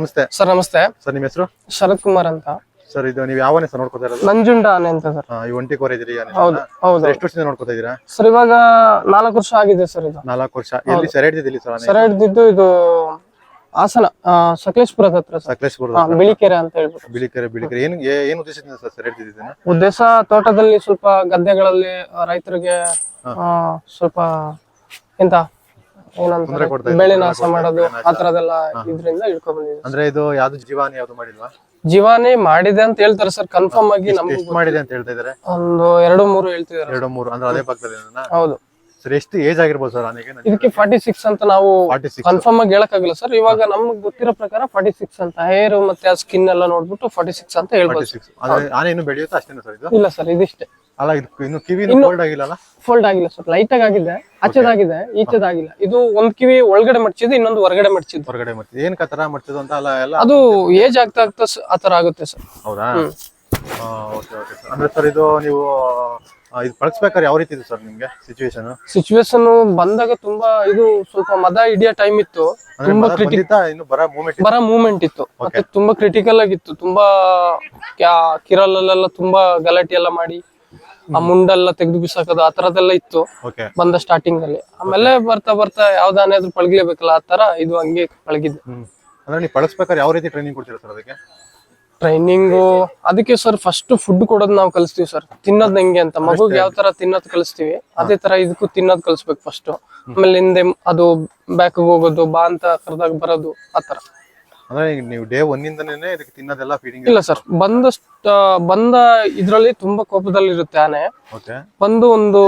ನಮಸ್ತೆ. ಸರ್ ನಮಸ್ತೆ. ಸರ್ ನಿಮ್ಮ ಹೆಸರು? ಶರತ್ ಕುಮಾರ್ ಅಂತ. ಸರ್ ಇದು ನೀವು ಯಾವ ಸರ್ ನೋಡ್ಕೊತಾ ಇರೋದು? ನಂಜುಂಡ ಆನೆ ಅಂತ ಸರ್. ಆ, ಈ ಒಂಟಿ ಕೋರ್ ಇದ್ರಿ ಹೌದು ಹೌದು. ಎಷ್ಟು ವರ್ಷದಿಂದ ನೋಡ್ಕೊತಾ ಇದೀರಾ ಸರ್ ಇವಾಗ ನಾಲ್ಕು ವರ್ಷ ಆಗಿದೆ ಸರ್ ಇದು. ನಾಲ್ಕು ವರ್ಷ. ಎಲ್ಲಿ ಸರ್ ಹಿಡಿದಿಲ್ಲಿ ಸರ್ ಆನೆ? ಸರ್ ಹಿಡ್ದಿದ್ದು ಇದು ಹಾಸನ ಆ, ಸಕಲೇಶ್ಪುರದ ಹತ್ರ ಸರ್. ಸಕಲೇಶ್ಪುರದ ಬಿಳಿಕೆರೆ ಅಂತ ಹೇಳ್ಬಿಟ್ಟು. ಬಿಳಿಕೆರೆ ಬಿಳಿಕೆರೆ. ಏನು ಏ- ಏನು ಉದ್ದೇಶದಿಂದ ಸರ್ ಸರ್ ಹಿಡಿದಿದ್ದೀನ ಉದ್ದೇಶ ತೋಟದಲ್ಲಿ ಸ್ವಲ್ಪ ಗದ್ದೆಗಳಲ್ಲಿ ಆ, ರೈತರಿಗೆ ಆ, ಸ್ವಲ್ಪ ಎಂತ ಏನಂತಾರೆ ಕೊಡ್ತಾ ಬೆಳೆ ನಾಶ ಮಾಡೋದು ಆ ತರದೆಲ್ಲ ಇದ್ರಿಂದ ಇಳ್ಕೊಂಡ್ ಅಂದ್ರೆ ಇದು ಯಾವ್ದು ಜೀವಾನಿ ಯಾವ್ದು ಮಾಡಿಲ್ವಾ? ಜೀವಾನಿ ಮಾಡಿದೆ ಅಂತ ಹೇಳ್ತಾರೆ ಸರ್ ಕನ್ಫರ್ಮ್ ಆಗಿ ನಮ್ಗೆ ಎಷ್ಟು ಮಾಡಿದೆ ಅಂತ ಹೇಳ್ತಾ ಇದಾರೆ ಒಂದು ಎರಡು ಮೂರು ಹೇಳ್ತಿದಾರೆ ಎರಡು ಮೂರು ಅಂದ್ರೆ ಅದೇ ಪಕ್ಕದಲ್ಲಿ ಹೌದು. ಸರ್ ಎಷ್ಟು ಏಜ್ ಆಗಿರ್ಬೋದು ಸರ್ ಆನೆಗೆ? ಇದಕ್ಕೆ ಫಾರ್ಟಿ ಸಿಕ್ಸ್ ಅಂತ ನಾವು ಫಾರ್ಟಿ ಸಿಕ್ಸ್ ಕನ್ಫರ್ಮ್ ಆಗಿ ಹೇಳಕ್ಕಾಗಲ್ಲ ಸರ್. ಇವಾಗ ನಮ್ಗೆ ಗೊತ್ತಿರೋ ಪ್ರಕಾರ ಫಾರ್ಟಿ ಸಿಕ್ಸ್ ಅಂತ. ಹೇರ್ ಮತ್ತೆ ಆ ಸ್ಕಿನ್ ಎಲ್ಲ ನೋಡ್ಬಿಟ್ಟು ಫಾರ್ಟಿ ಸಿಕ್ಸ್ ಅಂತ ಹೇಳ್ಬೋದು. ಸಿಕ್ಸ್ ಅಂದ್ರೆ ಆನೆ ಇನ್ನು ಬೆಳೆಯುತ್ತಾ ಅಷ್ಟೇನಾ ಸರ್ ಇದು? ಇಲ್ಲ ಸರ್ ಇದಿಷ್ಟೇ. ಅಲ್ಲ ಇದು ಇನ್ನು ಕಿವಿ ಫೋಲ್ಡ್ ಆಗಿಲ್ಲ ಫೋಲ್ಡ್ ಆಗಿಲ್ಲ ಸ್ವಲ್ಪ ಲೈಟ್ ಆಗಿ ಆಗಿದೆ. ಆಚೆದಾಗಿದೆ ಈಚೆದಾಗಿಲ್ಲ. ಇದು ಒಂದ್ ಕಿವಿ ಒಳಗಡೆ ಮಡ್ಚಿದ್ದು ಇನ್ನೊಂದು ಹೊರಗಡೆ ಮಡ್ಚಿದ್ದು. ಹೊರಗಡೆ ಮತ್ತೆ ಏನ್ ಕತರ ಮಾಡ್ತಿದ್ದು ಅಂತ ಅಲ್ಲ ಎಲ್ಲ ಅದು ಏಜ್ ಆಗ್ತಾ ಆಗ್ತಾ ಆತರ ಆಗುತ್ತೆ ಸರ್ ಹೌದಾ? ಓಕೆ ಓಕೆ ಸರ್ ಅಂದ್ರೆ ಸರ್ ಇದು ನೀವು ಇದು ಬಳಸ್ಬೇಕಾದ್ರೆ ಯಾವ ರೀತಿ ಇದೆ ಸರ್ ನಿಮ್ಗೆ ಸಿಚುವೇಶನ್ ಸಿಚುವೇಶನ್ ಬಂದಾಗ ತುಂಬಾ ಇದು ಸ್ವಲ್ಪ ಮದ ಹಿಡಿಯೋ ಟೈಮ್ ಇತ್ತು. ತುಂಬಾ ಕ್ರಿಟಿಕಲ್ ಬರ ಮೂಮೆಂಟ್ ಬರ ಇತ್ತು. ಮತ್ತೆ ತುಂಬಾ ಕ್ರಿಟಿಕಲ್ ಆಗಿತ್ತು. ತುಂಬಾ ಕಿರಲ್ ತುಂಬಾ ಗಲಾಟೆ ಎಲ್ಲ ಮಾಡಿ. ಆ ಮುಂಡೆಲ್ಲ ತೆಗೆದು ಬಿಸಾಕೋದು ಆ ತರದೆಲ್ಲ ಇತ್ತು. ಬಂದ ಸ್ಟಾರ್ಟಿಂಗ್ ಅಲ್ಲಿ ಆಮೇಲೆ ಬರ್ತಾ ಬರ್ತಾ ಯಾವ್ದಾನೆ ಆದ್ರೂ ಪಳಗ್ಲೇಬೇಕಲ್ಲ ಆ ತರ ಇದು ಹಂಗೆ ಪಳಗಿದ್ದು. ಅಂದ್ರೆ ನೀವು ಪಳಸ್ಬೇಕಾದ್ರೆ ಯಾವ ರೀತಿ ಟ್ರೈನಿಂಗ್ ಕೊಡ್ತೀರಾ ಸರ್ ಅದಕ್ಕೆ? ಟ್ರೈನಿಂಗು ಅದಕ್ಕೆ ಸರ್ ಫಸ್ಟ್ ಫುಡ್ ಕೊಡೋದು ನಾವು ಕಲಿಸ್ತೀವಿ ಸರ್ ತಿನ್ನೋದ್ ಹೆಂಗೆ ಅಂತ. ಮಗುಗೆ ಯಾವ ತರ ತಿನ್ನೋದ್ ಕಲಿಸ್ತೀವಿ ಅದೇ ತರ ಇದಕ್ಕೂ ತಿನ್ನೋದ್ ಕಲಿಸ್ಬೇಕು ಫಸ್ಟ್ ಆಮೇಲೆ ಹಿಂದೆ ಅದು ಬ್ಯಾಕ್ ಹೋಗೋದು ಬಾ ಅಂತ ಕರೆದಾಗ ಬರೋದು ಆತರ ತರ. ಅಂದ್ರೆ ಈಗ ನೀವು ಡೇ ಒನ್ನಿಂದನೇ ಇದಕ್ಕೆ ತಿನ್ನೋದೆಲ್ಲ ಫೀಡಿಂಗ್ ಇಲ್ಲ ಸರ್ ಬಂದ ಬಂದ ಇದ್ರಲ್ಲಿ ತುಂಬಾ ಕೋಪದಲ್ಲಿ ಇರುತ್ತೆ ಆನೆ. ಓಕೆ ಬಂದು ಒಂದು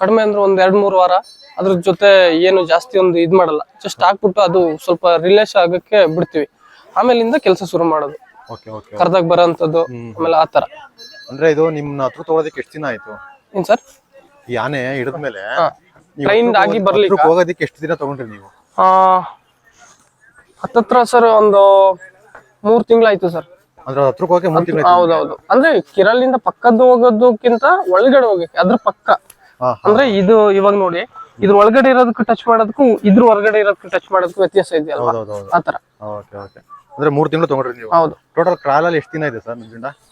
ಕಡಿಮೆ ಅಂದ್ರೆ ಒಂದ್ ಎರಡ್ ಮೂರು ವಾರ ಅದ್ರ ಜೊತೆ ಏನು ಜಾಸ್ತಿ ಒಂದು ಇದ್ ಮಾಡಲ್ಲ. ಜಸ್ಟ್ ಹಾಕ್ಬಿಟ್ಟು ಅದು ಸ್ವಲ್ಪ ರಿಲೇಶ್ ಆಗಕ್ಕೆ ಬಿಡ್ತೀವಿ. ಆಮೇಲಿಂದ ಕೆಲಸ ಶುರು ಮಾಡೋದು. ಓಕೆ ಓಕೆ ಕರ್ದಾಗ ಬರೋಂಥದ್ದು ಆಮೇಲೆ ಆ ತರ ಅಂದ್ರೆ ಇದು ನಿಮ್ನ ಹತ್ರ ತೊಗೊಳೋದಕ್ಕೆ ಎಷ್ಟು ದಿನ ಆಯ್ತು? ಏನ್ ಸರ್ ಈ ಆನೆ ಹಿಡಿದ್ಮೇಲೆ ಟ್ರೈನ್ ಆಗಿ ಬರ್ಲಿಕ್ಕೆ? ಹೋಗೋದಕ್ಕೆ ಎಷ್ಟು ದಿನ ತಗೊಂಡ್ರಿ ನೀವು? ಹತ್ತತ್ರ ಸರ್ ಒಂದು ಮೂರ್ ತಿಂಗಳಾಯ್ತು ಸರ್. ಅಂದ್ರೆ ಹತ್ರಕ್ಕೆ ಹೋಗಿ ಮೂರು ತಿಂಗಳು ಹೌದೌದು. ಅಂದ್ರೆ ಕಿರಳಿಂದ ಪಕ್ಕದ್ದು ಹೋಗೋದಕ್ಕಿಂತ ಒಳಗಡೆ ಹೋಗಕ್ಕೆ ಅದ್ರ ಪಕ್ಕ. ಅಂದ್ರೆ ಇದು ಇವಾಗ ನೋಡಿ ಇದ್ರ ಒಳಗಡೆ ಇರೋದಕ್ಕೆ ಟಚ್ ಮಾಡೋದಕ್ಕೂ ಇದ್ರ ಹೊರಗಡೆ ಇರೋದಕ್ಕೆ ಟಚ್ ಮಾಡೋದಕ್ಕೂ ವ್ಯತ್ಯಾಸ ಇದೆಯಲ್ಲ ಆತರ ಓಕೆ ಓಕೆ. ಅಂದ್ರೆ ಮೂರು ತಿಂಗಳು ತಗೊಂಡ್ರಿ ನೀವು? ಹೌದು. ಟೋಟಲ್ ಕ್ರಾಲ್ ಅಲ್ಲಿ ಎಷ್ಟು ದಿನ ಇದೆ ಸರ್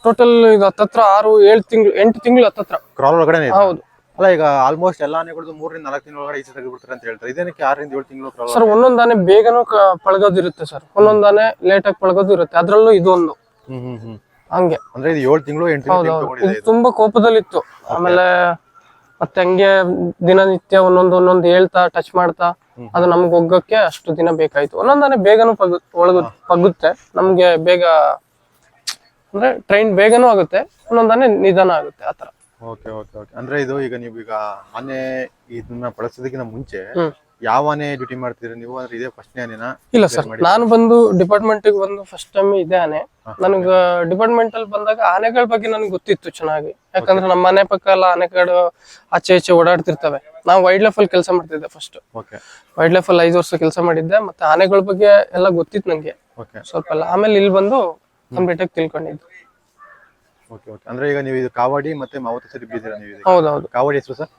ಟೋಟಲ್ ಇದು ಹತ್ತತ್ರ ಆರು ಏಳು ತಿಂಗಳು ಎಂಟು ತಿಂಗಳು ಹತ್ತತ್ರ. ಕ್ರಾಲ್ ಒಳಗಡೆ ಹೌದು. ಅಲ್ಲ ಈಗ ಆಲ್ಮೋಸ್ಟ್ ಎಲ್ಲ ಆನೆಗಳದ್ದು ಮೂರರಿಂದ ನಾಲ್ಕು ತಿಂಗಳ ಒಳಗಡೆ ಈಚೆ ತೆಗೆದ್ಬಿಡ್ತಾರೆ ಅಂತ ಹೇಳ್ತಾರೆ. ಇದೇನಕ್ಕೆ ಆರರಿಂದ ಏಳು ತಿಂಗಳು ಸರ್ ಒಂದೊಂದಾನೆ ಬೇಗನೂ ಕ- ಪಳಗೋದಿರುತ್ತೆ ಸರ್. ಒಂದೊಂದಾನೆ ಲೇಟ್ ಆಗಿ ಪಳಗೋದು ಇರುತ್ತೆ. ಅದ್ರಲ್ಲೂ ಹ್ಮ್ ಹಂಗೆ. ಅಂದ್ರೆ ಇದು ಏಳು ತಿಂಗಳು ಎಂಟು ತುಂಬಾ ಕೋಪದಲ್ಲಿತ್ತು. ಆಮೇಲೆ ಮತ್ತೆ ಹಂಗೆ ದಿನನಿತ್ಯ ಒಂದೊಂದು ಒಂದೊಂದು ಹೇಳ್ತಾ ಟಚ್ ಮಾಡ್ತಾ ಅದು ನಮ್ಗೆ ಒಗ್ಗಕ್ಕೆ ಅಷ್ಟು ದಿನ ಬೇಕಾಯ್ತು. ಒಂದೊಂದಾನೆ ಬೇಗನೂ ಪಗ್ ಒಳಗ ಪಗ್ಗುತ್ತೆ. ನಮ್ಗೆ ಬೇಗ ಅಂದ್ರೆ ಟ್ರೈನ್ ಬೇಗನೂ ಆಗುತ್ತೆ ಒಂದೊಂದಾನೆ ನಿಧಾನ ಆಗುತ್ತೆ ಆತರ ಓಕೆ ಓಕೆ ಓಕೆ ಅಂದ್ರೆ ಇದು ಈಗ ನೀವು ಈಗ ಆನೆ ಇದನ್ನ ಬಳಸೋದಕ್ಕಿಂತ ಮುಂಚೆ. ಯಾವ ಆನೆ ಡ್ಯೂಟಿ ಮಾಡ್ತೀರಿ ನೀವು? ಅಂದ್ರೆ ಇದೇ ಫಸ್ಟ್ ಆನೆನಾ? ಇಲ್ಲ ಸರ್ ನಾನು ಬಂದು ಡಿಪಾರ್ಟ್ಮೆಂಟ್ ಬಂದು ಫಸ್ಟ್ ಟೈಮ್ ಇದೆ ಆನೆ. ನನಗ ಡಿಪಾರ್ಟ್ಮೆಂಟ್ ಅಲ್ಲಿ ಬಂದಾಗ ಆನೆಗಳ ಬಗ್ಗೆ ನನಗೆ ಗೊತ್ತಿತ್ತು ಚೆನ್ನಾಗಿ. ಯಾಕಂದ್ರೆ ನಮ್ಮ ಮನೆ ಪಕ್ಕ ಎಲ್ಲ ಆನೆಗಳು ಆಚೆ ಈಚೆ ಓಡಾಡ್ತಿರ್ತವೆ. ನಾವು ವೈಲ್ಡ್ ಲೈಫ್ ಅಲ್ಲಿ ಕೆಲಸ ಮಾಡ್ತಿದ್ದೆ ಫಸ್ಟ್ ಓಕೆ ವೈಲ್ಡ್ ಲೈಫ್ ಅಲ್ಲಿ ಐದು ವರ್ಷ ಕೆಲಸ ಮಾಡಿದ್ದೆ. ಮತ್ತೆ ಆನೆಗಳ ಬಗ್ಗೆ ಎಲ್ಲ ಗೊತ್ತಿತ್ತು ನಂಗೆ. ಸ್ವಲ್ಪ ಆಮೇಲೆ ಇಲ್ಲಿ ಬಂದು ಕಂಪ್ಲೀಟ್ ಆಗಿ ತಿಳ್ಕೊಂಡಿದ್ದು. ಓಕೆ ಓಕೆ ಅಂದ್ರೆ ಈಗ ನೀವು ಇದು ಕಾವಾಡಿ ಮತ್ತೆ ಮಾವತಿ ಸರಿ ಬಿದ್ದೀರಾ ನೀವು ಹೌದು ಹೌದೌದು. ಕಾವಾಡಿ ಹೆಸರು ಸರ್?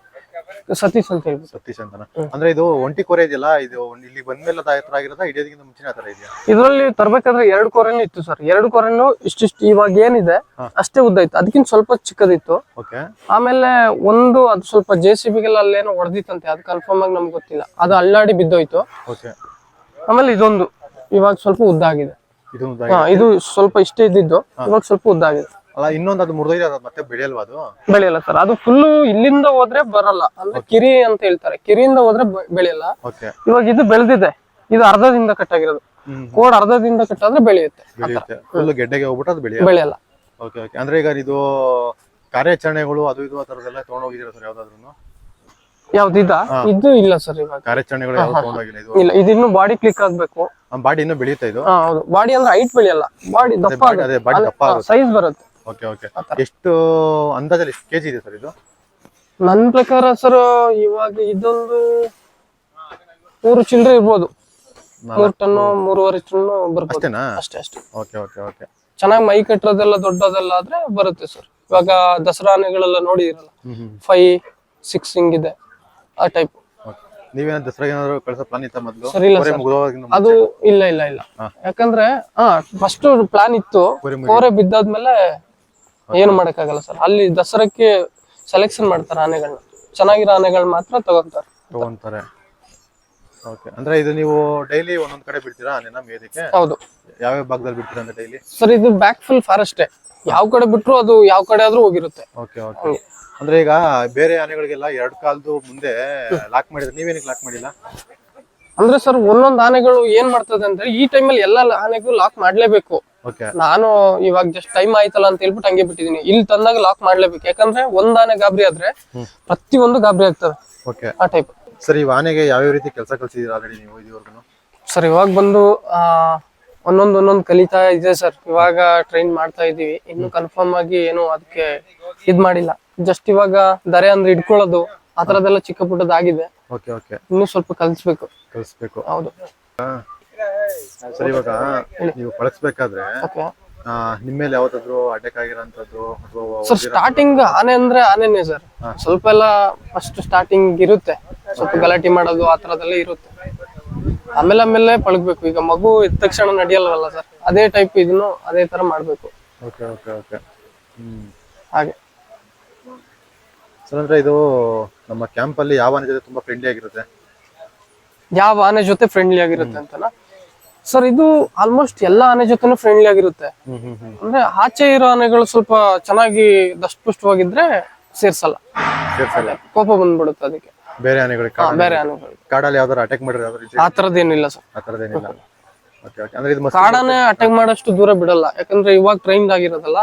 ಸತೀಶ್ ಅಂತ ಹೇಳ್ಬಿಟ್ಟು ಸತೀಶ್ ಅಂತನ? ಅಂದ್ರೆ ಇದು ಒಂಟಿ ಕೊರೆ ಇದೆಯಲ್ಲ ಇದು ಇಲ್ಲಿ ಬಂದ್ಮೇಲೆ ಮೇಲೆ ಹತ್ರ ಆಗಿರೋದ ಹಿಡಿಯೋದಕ್ಕಿಂತ ಮುಂಚಿನ ಹತ್ರ ಇದೆಯಾ? ಇದರಲ್ಲಿ ತರಬೇಕಾದ್ರೆ ಎರಡು ಕೊರೆನೂ ಇತ್ತು ಸರ್. ಎರಡು ಕೊರೆನು ಇಷ್ಟಿಷ್ಟು ಇವಾಗ ಏನಿದೆ ಅಷ್ಟೇ ಉದ್ದ ಇತ್ತು. ಅದಕ್ಕಿಂತ ಸ್ವಲ್ಪ ಚಿಕ್ಕದಿತ್ತು. ಓಕೆ ಆಮೇಲೆ ಒಂದು ಅದು ಸ್ವಲ್ಪ ಜೆ ಸಿ ಬಿಗೆಲ್ಲ ಅಲ್ಲೇನೋ ಹೊಡೆದಿತ್ತಂತೆ. ಅದು ಕನ್ಫರ್ಮ್ ಆಗಿ ನಮ್ಗೆ ಗೊತ್ತಿಲ್ಲ. ಅದು ಅಲ್ಲಾಡಿ ಬಿದ್ದೋಯ್ತು. ಓಕೆ ಆಮೇಲೆ ಇದೊಂದು. ಇವಾಗ ಸ್ವಲ್ಪ ಉದ್ದ ಆಗಿದೆ. ಇದು ಹಾ ಇದು ಸ್ವಲ್ಪ ಇಷ್ಟೇ ಇದ್ದಿದ್ದು. ಇವಾಗ ಸ್ವಲ್ಪ ಉದ್ದ ಆಗಿದೆ. ಅಲ್ಲ ಇನ್ನೊಂದು ಅದು ಮುರಿದೋಗಿದೆ ಅದು ಮತ್ತೆ ಬೆಳೆಯಲ್ವಾ ಅದು? ಬೆಳೆಯಲ್ಲ ಸರ್. ಅದು ಫುಲ್ಲು ಇಲ್ಲಿಂದ ಹೋದ್ರೆ ಬರಲ್ಲ. ಅಂದ್ರೆ ಕಿರಿ ಅಂತ ಹೇಳ್ತಾರೆ. ಕಿರಿಯಿಂದ ಹೋದ್ರೆ ಬೆ- ಬೆಳೆಯಲ್ಲ. ಓಕೆ ಇವಾಗ ಇದು ಬೆಳೆದಿದೆ. ಇದು ಅರ್ಧದಿಂದ ಕಟ್ಟಾಗಿರೋದು. ಆಗಿರೋದು ಕೋಡ್ ಅರ್ಧದಿಂದ ಕಟ್ಟಾದ್ರೆ ಬೆಳೆಯುತ್ತೆ. ಬೆಳೆಯುತ್ತೆ. ಫುಲ್ ಗೆಡ್ಡೆಗೆ ಹೋಗ್ಬಿಟ್ಟು ಅದು ಬೆಳೆಯ ಬೆಳೆಯಲ್ಲ. ಓಕೆ ಓಕೆ ಅಂದ್ರೆ ಈಗ ಇದು ಕಾರ್ಯಾಚರಣೆಗಳು ಅದು ಇದು ಆ ತೊಗೊಂಡೋಗಿದ್ದೀರಾ ಸರ್ ಯಾವ್ದಾದ್ರು ಯಾವ್ದು ಇದ? ಇದು ಇಲ್ಲ ಸರ್ ಇವಾಗ. ಕಾರ್ಯಾಚರಣೆಗಳು ಯಾವ್ದು ತೊಗೊಂಡೋಗಿಲ್ಲ ಇದು? ಇಲ್ಲ ಇದಿನ್ನು ಬಾಡಿ ಕ್ಲಿಕ್ ಆಗ್ಬೇಕು. ಬಾಡಿ ಇನ್ನೂ ಬೆಳೆಯುತ್ತೆ ಇದು? ಹಾ ಹೌದು. ಬಾಡಿ ಅಂದ್ರೆ ಹೈಟ್ ಬೆಳೆಯಲ್ಲ. ಬಾಡಿ ದಪ್ಪ body- ಅದೇ body ದಪ್ಪ ಆಗುತ್ತೆ. ಸೈಜ್ ಬರುತ್ತೆ. Okay okay. ಎಷ್ಟು ಅಂದಾಜಲ್ಲಿ ಎಷ್ಟು ಕೆಜಿ ಇದೆ ಸರ್ ಇದು? ನನ್ ಪ್ರಕಾರ ಸರ್ ಇವಾಗ ಇದೊಂದು ಮೂರು ಚಿಲ್ಲರೆ ಇರ್ಬೋದು. ಮೂರು ಟನ್ನು ಮೂರುವರೆ ಟನ್ನು ಬರುತ್ತೆ ಅಷ್ಟೇ ಅಷ್ಟೇ. Okay okay okay. ಚೆನ್ನಾಗಿ ಮೈ ಕಟ್ಟೋದೆಲ್ಲ ದೊಡ್ಡದೆಲ್ಲ ಆದ್ರೆ ಬರುತ್ತೆ ಸರ್. ಇವಾಗ ದಸರಾನೆಗಳೆಲ್ಲ ನೋಡಿದಿರಲ್ಲ ಹ್ಮ್ ಹ್ಮ್. ಫೈವ್ ಸಿಕ್ಸ್ ಹಿಂಗಿದೆ ಆ ಟೈಪ್ ನೀವೇನ ದಸರಾಗೆ ಏನಾದ್ರು ಕಳ್ಸೋ ಪ್ಲಾನ್ ಇತ್ತ ಮೊದಲು? ಸರ್ ಇಲ್ಲ ಅದು ಇಲ್ಲ ಇಲ್ಲ ಇಲ್ಲ. ಯಾಕಂದ್ರೆ ಹಾ ಫಸ್ಟ್ ಪ್ಲಾನ್ ಇತ್ತು. ಕೋರೆ ಬಿದ್ದಾದ್ಮೇಲೆ ಏನು ಮಾಡಕ್ಕಾಗಲ್ಲ ಸರ್. ಅಲ್ಲಿ ದಸರಕ್ಕೆ ಸೆಲೆಕ್ಷನ್ ಮಾಡ್ತಾರೆ ಆನೆಗಳನ್ನ ಚೆನ್ನಾಗಿರೋ ಆನೆಗಳನ್ನ ಮಾತ್ರ ತಗೊಂತಾರೆ. ತಗೊಂತಾರೆ. ಓಕೆ ಅಂದ್ರೆ ಇದು ನೀವು ಡೈಲಿ ಒಂದೊಂದ್ ಕಡೆ ಬಿಡ್ತೀರಾ ಆನೆನ ಮೇದಕ್ಕೆ? ಹೌದು. ಯಾವ್ಯಾವ ಭಾಗದಲ್ಲಿ ಬಿಡ್ತೀರಾ ಅಂದ್ರೆ ಡೈಲಿ ಸರ್ ಇದು ಬ್ಯಾಕ್ ಫುಲ್ ಫಾರೆಸ್ಟ್ ಯಾವ ಕಡೆ ಬಿಟ್ರು ಅದು ಯಾವ ಕಡೆ ಆದ್ರೂ ಹೋಗಿರುತ್ತೆ. ಓಕೆ ಓಕೆ ಅಂದ್ರೆ ಈಗ ಬೇರೆ ಆನೆಗಳಿಗೆಲ್ಲ ಎರಡ್ ಕಾಲ್ದು ಮುಂದೆ ಲಾಕ್ ಮಾಡಿದ್ರೆ ನೀವೇನಕ್ಕೆ ಲಾಕ್ ಮಾಡಿಲ್ಲ? ಅಂದ್ರೆ ಸರ್ ಒಂದೊಂದು ಆನೆಗಳು ಏನ್ ಮಾಡ್ತದೆ ಅಂದ್ರೆ ಈ ಟೈಮಲ್ಲಿ ಎಲ್ಲ ಆನೆಗೂ ಲಾಕ್ ಮಾಡ್ಲೇಬೇಕು. ನಾನು ಇವಾಗ ಜಸ್ಟ್ ಟೈಮ್ ಆಯ್ತಲ್ಲ ಅಂತ ಹೇಳ್ಬಿಟ್ಟು ಹಂಗೆ ಬಿಟ್ಟಿದೀನಿ. ಇಲ್ಲಿ ತಂದಾಗ ಲಾಕ್ ಮಾಡ್ಲೇಬೇಕು. ಯಾಕಂದ್ರೆ ಒಂದಾನೆ ಗಾಬರಿ ಆದ್ರೆ ಪ್ರತಿಯೊಂದು ಗಾಬರಿ ಆಗ್ತದೆ. ಆ ಟೈಪ್ ಸರಿ ಈ ಆನೆಗೆ ಯಾವ್ಯಾವ ರೀತಿ ಕೆಲಸ ಕಲ್ಸಿದೀರಾ ಆಲ್ರೆಡಿ ನೀವು ಇದುವರೆಗೂ ಸರ್ ಇವಾಗ ಬಂದು ಒಂದೊಂದು ಒಂದೊಂದು ಕಲಿತಾ ಇದೆ ಸರ್. ಇವಾಗ ಟ್ರೈನ್ ಮಾಡ್ತಾ ಇದೀವಿ ಇನ್ನು ಕನ್ಫರ್ಮ್ ಆಗಿ ಏನು ಅದಕ್ಕೆ ಇದ್ ಮಾಡಿಲ್ಲ. ಜಸ್ಟ್ ಇವಾಗ ದರೆ ಅಂದ್ರೆ ಇಟ್ಕೊಳ್ಳೋದು ಆ ತರದೆಲ್ಲ ಚಿಕ್ಕ ಪುಟ್ಟದಾಗಿದೆ ಇನ್ನು ಸ್ವಲ್ಪ ಕಲಿಸ್ಬೇಕು. ಕಲಿಸ್ಬೇಕು. ಹೌದು. ಸರ್ ಇವಾಗ ನೀವು ಬಳಸ್ಬೇಕಾದ್ರೆ ನಿಮ್ಮ ಮೇಲೆ ಯಾವತ್ತಾದ್ರು ಅಟ್ಯಾಕ್ ಆಗಿರೋಂಥದ್ದು ಸರ್ ಸ್ಟಾರ್ಟಿಂಗ್ ಆನೆ ಅಂದ್ರೆ ಆನೆನೇ ಸರ್. ಸ್ವಲ್ಪ ಎಲ್ಲ ಫಸ್ಟ್ ಸ್ಟಾರ್ಟಿಂಗ್ ಇರುತ್ತೆ. ಸ್ವಲ್ಪ ಗಲಾಟೆ ಮಾಡೋದು ಆ ತರದೆಲ್ಲ ಇರುತ್ತೆ. ಆಮೇಲೆ ಆಮೇಲೆ ಪಳಗ್ಬೇಕು. ಈಗ ಮಗು ಇದ್ದ ತಕ್ಷಣ ನಡೆಯಲ್ವಲ್ಲ ಸರ್? ಅದೇ ಟೈಪ್ ಇದನ್ನು ಅದೇ ತರ ಮಾಡ್ಬೇಕು. Okay okay okay. ಹಾಗೆ. ಸರ್ ಅಂದ್ರೆ ಇದು ನಮ್ಮ ಕ್ಯಾಂಪ್ ಅಲ್ಲಿ ಯಾವ ಆನೆ ಜೊತೆ ತುಂಬಾ ಫ್ರೆಂಡ್ಲಿ ಆಗಿರುತ್ತೆ? ಯಾವ ಆನೆ ಜೊತೆ ಫ್ರೆಂಡ್ಲಿ ಆಗಿರುತ್ತೆ ಅಂತನಾ? ಸರ್ ಇದು ಆಲ್ಮೋಸ್ಟ್ ಎಲ್ಲಾ ಆನೆ ಜೊತೆನೂ ಫ್ರೆಂಡ್ಲಿ ಆಗಿರುತ್ತೆ. ಅಂದ್ರೆ ಆಚೆ ಇರೋ ಆನೆಗಳು ಸ್ವಲ್ಪ ಚೆನ್ನಾಗಿ ದಷ್ಟಪುಷ್ಟವಾಗಿದ್ರೆ ಸೇರ್ಸಲ್ಲ. ಸೇರ್ಸಲ್ಲ. ಕೋಪ ಬಂದ್ಬಿಡುತ್ತೆ ಅದಕ್ಕೆ. ಬೇರೆ ಆನೆಗಳಿಗೆ ಬೇರೆ ಆನೆಗಳು. ಕಾಡಲ್ಲಿ ಯಾವ್ದಾರು ಅಟ್ಯಾಕ್ ಮಾಡಿದ್ರೆ ಆ ತರದೇನಿಲ್ಲ ಸರ್ ಆ ತರದೇನಿಲ್ಲ ಕಾಡಾನೆ ಅಟ್ಯಾಕ್ ಮಾಡೋಷ್ಟು ದೂರ ಬಿಡಲ್ಲ. ಯಾಕಂದ್ರೆ ಇವಾಗ ಟ್ರೈನ್ ಆಗಿರೋದಲ್ಲ.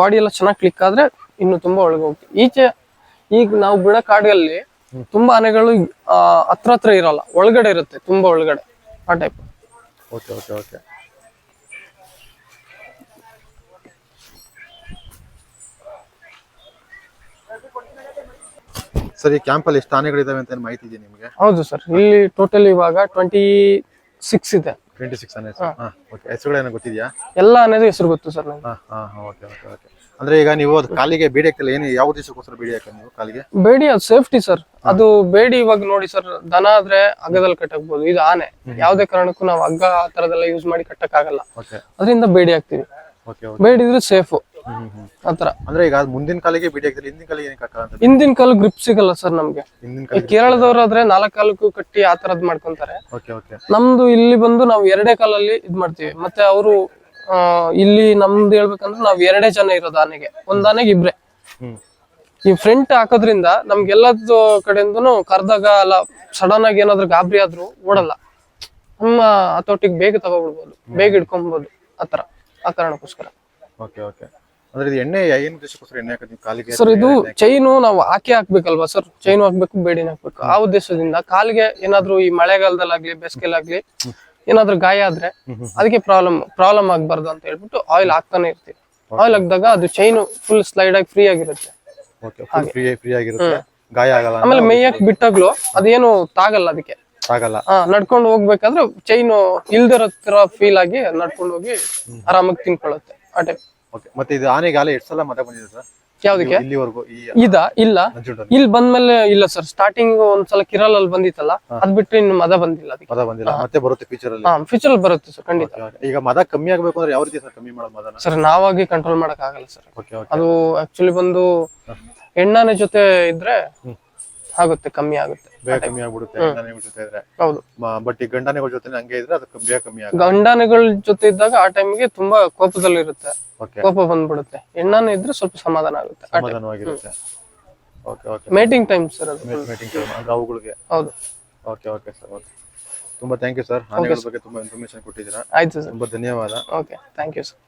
ಬಾಡಿ ಎಲ್ಲ ಚೆನ್ನಾಗಿ ಕ್ಲಿಕ್ ಆದ್ರೆ ಇನ್ನು ತುಂಬಾ ಒಳಗೆ ಹೋಗ್ತೀವಿ. ಈಚೆ ಈಗ ನಾವು ಬಿಡೋ ಕಾಡಲ್ಲಿ ತುಂಬಾ ಆನೆಗಳು ಹತ್ರ ಹತ್ರ ಇರಲ್ಲ. ಒಳಗಡೆ ಇರುತ್ತೆ ತುಂಬಾ ಒಳಗಡೆ ಆ type okay okay okay. Sir ಈ ಕ್ಯಾಂಪಲ್ಲಿ ಎಷ್ಟು ಆನೆಗಳಿದಾವೆ ಅಂತ ಏನ್ ಮಾಹಿತಿ ಇದೆ ನಿಮಗೆ? ಹೌದು ಸರ್ ಇಲ್ಲಿ ಟೋಟಲ್ ಇವಾಗ ಟ್ವೆಂಟಿ ಸಿಕ್ಸ್ ಇದೆ. ಟ್ವೆಂಟಿ ಸಿಕ್ಸ್ ಆನೆ ಹಾ. ಓಕೆ. ಹೆಸರುಗಳೇನೋ ಗೊತ್ತಿದೆಯಾ? ಎಲ್ಲ ಆನೆದು ಹೆಸರು ಗೊತ್ತು ಸರ್ ನನಗೆ ಹಾ ಹಾ ಹಾ ಓಕೆ ಓಕೆ ಓಕೆ. ಅಂದ್ರೆ ಈಗ ನೀವು ಅದು ಕಾಲಿಗೆ ಬೇಡಿ ಹಾಕ್ತಿಲ್ಲ ಏನು ಯಾವ ದಿವಸಕ್ಕೋಸ್ಕರ ಬೇಡಿ ಹಾಕ ನೀವು ಕಾಲಿಗೆ? ಬೇಡಿ ಅದು ಸೇಫ್ಟಿ ಸರ್ ಅದು ಬೇಡಿ ಇವಾಗ ನೋಡಿ ಸರ್ ದನ ಆದ್ರೆ ಹಗ್ಗದಲ್ಲಿ ಕಟ್ಟಕ್ಬೋದು. ಇದು ಆನೆ. ಯಾವ್ದೇ ಕಾರಣಕ್ಕೂ ನಾವು ಹಗ್ಗ ಆ ತರದೆಲ್ಲ ಯೂಸ್ ಮಾಡಿ ಕಟ್ಟಕ್ ಆಗಲ್ಲ ಅದರಿಂದ ಬೇಡಿ ಹಾಕ್ತಿವಿ. ಬೇಡಿದ್ರೆ ಸೇಫು ಆತರ. ಅಂದ್ರೆ ಈಗ ಮುಂದಿನ ಕಾಲಿಗೆ ಬೇಡಿ ಹಾಕಿದ್ರೆ ಹಿಂದಿನ ಕಾಲಿಗೆ ಏನಕ್ಕೆ ಹಾಕಲ್ಲ ಹಿಂದಿನ ಕಾಲ ಗ್ರಿಪ್ ಸಿಗಲ್ಲ ಸರ್ ನಮ್ಗೆ. ಕಾಲಿಗೆ ಕೇರಳದವ್ರಾದ್ರೆ ನಾಲ್ಕು ಕಾಲಕ್ಕೂ ಕಟ್ಟಿ ಆ ತರದ್ ಮಾಡ್ಕೊಂತಾರೆ. ನಮ್ದು ಇಲ್ಲಿ ಬಂದು ನಾವು ಎರಡೇ ಕಾಲಲ್ಲಿ ಇದ್ ಮಾಡ್ತೀವಿ. ಮತ್ತೆ ಅವರು ಇಲ್ಲಿ ನಮ್ದು ಹೇಳ್ಬೇಕಂದ್ರೆ ನಾವ್ ಎರಡೇ ಜನ ಇರೋದು ಆನೆಗೆ ಒಂದ್ ಆನೆಗೆ ಇಬ್ರೆ. ಈ ಫ್ರಂಟ್ ಹಾಕೋದ್ರಿಂದ ನಮ್ಗೆಲ್ಲದ ಕಡೆಯಿಂದನು ಕರ್ದಾಗ ಅಲ್ಲ ಸಡನ್ ಆಗಿ ಏನಾದ್ರು ಗಾಬರಿ ಆದ್ರೂ ಓಡಲ್ಲ. ನಮ್ಮ ಹತೋಟಿಗೆ ಬೇಗ ತಗೋಬಿಡ್ಬೋದು ಬೇಗ ಹಿಡ್ಕೊಂಬೋದು ಆತರ ಆ ಕಾರಣಕ್ಕೋಸ್ಕರ. Okay okay. ಅಂದ್ರೆ ಇದು ಎಣ್ಣೆ ಏನು ಉದ್ದೇಶಕ್ಕೋಸ್ಕರ ಎಣ್ಣೆ ಹಾಕೋದು? ಕಾಲಿಗೆ ಸರ್ ಇದು ಚೈನು ನಾವು ಹಾಕಿ ಹಾಕ್ಬೇಕಲ್ವಾ ಸರ್? ಚೈನು ಹಾಕ್ಬೇಕು ಬೇಡಿನ ಹಾಕ್ಬೇಕು. ಆ ಉದ್ದೇಶದಿಂದ ಕಾಲಿಗೆ ಏನಾದ್ರು ಈ ಮಳೆಗಾಲದಲ್ಲಾಗ್ಲಿ ಬೇಸಿಗೆಲಾಗ್ಲಿ ಏನಾದ್ರು ಗಾಯ ಆದ್ರೆ ಅದಕ್ಕೆ ಪ್ರಾಬ್ಲಮ್ ಪ್ರಾಬ್ಲಮ್ ಆಗ್ಬಾರ್ದು ಅಂತ ಹೇಳ್ಬಿಟ್ಟು ಆಯಿಲ್ ಹಾಕ್ತಾನೆ ಇರ್ತೀವಿ. ಆಯಿಲ್ ಹಾಕಿದಾಗ ಅದು ಚೈನ್ ಫುಲ್ ಸ್ಲೈಡ್ ಆಗಿ ಫ್ರೀ ಆಗಿರುತ್ತೆ. ಗಾಯ ಆಗಲ್ಲ ಆಮೇಲೆ ಮೇಯಕ್ ಬಿಟ್ಟಾಗ್ಲು ಅದೇನು ತಾಗಲ್ಲ ಅದಕ್ಕೆ. ಆಗಲ್ಲ ನಡ್ಕೊಂಡು ಹೋಗ್ಬೇಕಾದ್ರೆ ಚೈನ್ ಇಲ್ದಿರೋ ತರ ಫೀಲ್ ಆಗಿ ನಡ್ಕೊಂಡು ಹೋಗಿ ಆರಾಮಾಗಿ ತಿನ್ಕೊಳ್ಳುತ್ತೆ. ಆ ಟೈಪ್ ಓಕೆ ಮತ್ತೆ ಇದು ಆನೆಗಾಲ ಎಷ್ಟು ಸಲ ಮತ ಬಂದಿದೆ ಸರ್? ಯಾವ್ದಕ್ಕೆ? ಇಲ್ಲಿವರೆಗೂ ಇದ? ಇಲ್ಲ. ಇಲ್ಲಿ ಬಂದ್ಮೇಲೆ ಇಲ್ಲ ಸರ್ ಸ್ಟಾರ್ಟಿಂಗ್ ಒಂದ್ಸಲ ಕಿರಲಲ್ಲಿ ಬಂದಿತ್ತಲ್ಲ ಅದ್ ಬಿಟ್ರೆ ಇನ್ನು ಮದ ಬಂದಿಲ್ಲ ಅದಕ್ಕೆ. ಮದ ಬಂದಿಲ್ಲ. ಮತ್ತೆ ಬರುತ್ತೆ ಫ್ಯೂಚರ್ ಅಲ್ಲಿ? ಹಾ ಫ್ಯೂಚರ್ ಬರುತ್ತೆ ಸರ್ ಖಂಡಿತ. ಈಗ ಮದ ಕಮ್ಮಿ ಆಗ್ಬೇಕು ಅಂದ್ರೆ ಯಾವ ರೀತಿ ಸರ್ ಕಮ್ಮಿ ಮಾಡೋದು ಮದನ? ಸರ್ ನಾವಾಗಿ ಕಂಟ್ರೋಲ್ ಮಾಡಕ್ ಆಗಲ್ಲ ಸರ್ ಅದು ಆಕ್ಚುಲಿ ಬಂದು ಎಣ್ಣಾನೆ ಜೊತೆ ಇದ್ರೆ ಆಗುತ್ತೆ ಕಮ್ಮಿ ಆಗುತ್ತೆ. ಬೇಗ ಕಮ್ಮಿ ಆಗ್ಬಿಡುತ್ತೆ ಗಂಡಾನೆಗಳ ಜೊತೆ ಇದ್ರೆ. ಹೌದು. ಬಟ್ ಈ ಗಂಡನೆಗಳ ಜೊತೆ ಹಂಗೆ ಇದ್ರೆ ಅದು ಬೇಗ ಕಮ್ಮಿ ಆಗುತ್ತೆ. ಗಂಡನೆಗಳ ಜೊತೆ ಇದ್ದಾಗ ಆ ಟೈಮ್ಗೆ ತುಂಬಾ ಕೋಪದಲ್ಲಿರುತ್ತೆ ಓಕೆ ಕೋಪ ಬಂದ್ಬಿಡುತ್ತೆ. ಎಣ್ಣಾನೆ ಇದ್ರೆ ಸ್ವಲ್ಪ ಸಮಾಧಾನ ಆಗುತ್ತೆ. ಸಮಾಧಾನವಾಗಿರುತ್ತೆ. Okay okay mating time sir ಅದು. ಮೀಟಿಂಗ್ ಅವುಗಳಿಗೆ. ಹೌದು. ಓಕೆ ಓಕೆ ಸರ್ ಓಕೆ ತುಂಬಾ ಥ್ಯಾಂಕ್ ಯು ಸರ್ ಆನೆಗಳ ಬಗ್ಗೆ ತುಂಬಾ ಇನ್ಫಾರ್ಮೇಶನ್ ಕೊಟ್ಟಿದ್ದೀರಾ. ಆಯ್ತು ಸರ್ ತುಂಬಾ ಧನ್ಯವಾದ. Okay thank you sir